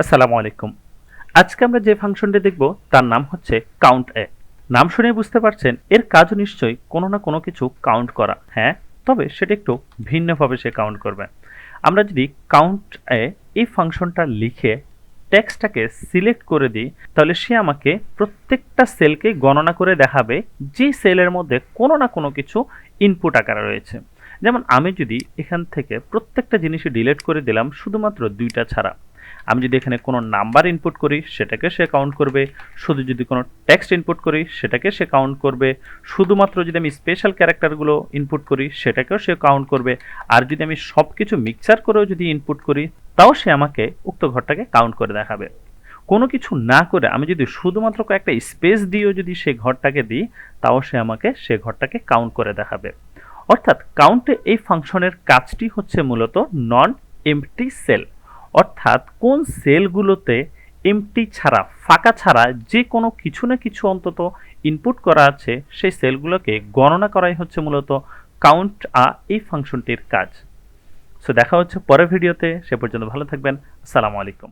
আসসালামু আলাইকুম। আজকে আমরা যে ফাংশনটি দেখব, তার নাম হচ্ছে কাউন্ট এ নাম শুনে বুঝতে পারছেন, এর কাজ নিশ্চয়ই কোনো না কোনো কিছু কাউন্ট করা। হ্যাঁ তবে সেটা একটু ভিন্নভাবে সে কাউন্ট করবে। আমরা যদি কাউন্ট এ এই ফাংশনটা লিখে টেক্সটটাকে সিলেক্ট করে দিই, তাহলে সে আমাকে প্রত্যেকটা সেলকে গণনা করে দেখাবে যে সেলের মধ্যে কোনো না কোনো কিছু ইনপুট আকারে রয়েছে। যেমন আমি যদি এখান থেকে প্রত্যেকটা জিনিসই ডিলিট করে দিলাম, শুধুমাত্র দুইটা ছাড়া। আমি যদি এখানে কোনো নাম্বার ইনপুট করি, সেটাকে সে কাউন্ট করবে। শুধু যদি কোনো টেক্সট ইনপুট করি, সেটাকে সে কাউন্ট করবে। শুধুমাত্র যদি আমি স্পেশাল ক্যারেক্টারগুলো ইনপুট করি, সেটাকেও সে কাউন্ট করবে। আর যদি আমি সব কিছু মিক্সার করেও যদি ইনপুট করি, তাও সে আমাকে উক্ত ঘরটাকে কাউন্ট করে দেখাবে। কোনো কিছু না করে আমি যদি শুধুমাত্র কয়েকটা স্পেস দিয়েও যদি সে ঘরটাকে দিই, তাও সে আমাকে সে ঘরটাকে কাউন্ট করে দেখাবে। অর্থাৎ কাউন্টে এই ফাংশনের কাজটি হচ্ছে মূলত নন এমটি সেল অর্থাৎ কোন সেলগুলোতে এমটি ছাড়া, ফাঁকা ছাড়া যে কোনো কিছু না কিছু অন্তত ইনপুট করা আছে, সেই সেলগুলোকে গণনা করাই হচ্ছে মূলত কাউন্ট আ এই ফাংশনটির কাজ। সো দেখা হচ্ছে পরের ভিডিওতে সে পর্যন্ত ভালো থাকবেন। আসসালামু আলাইকুম।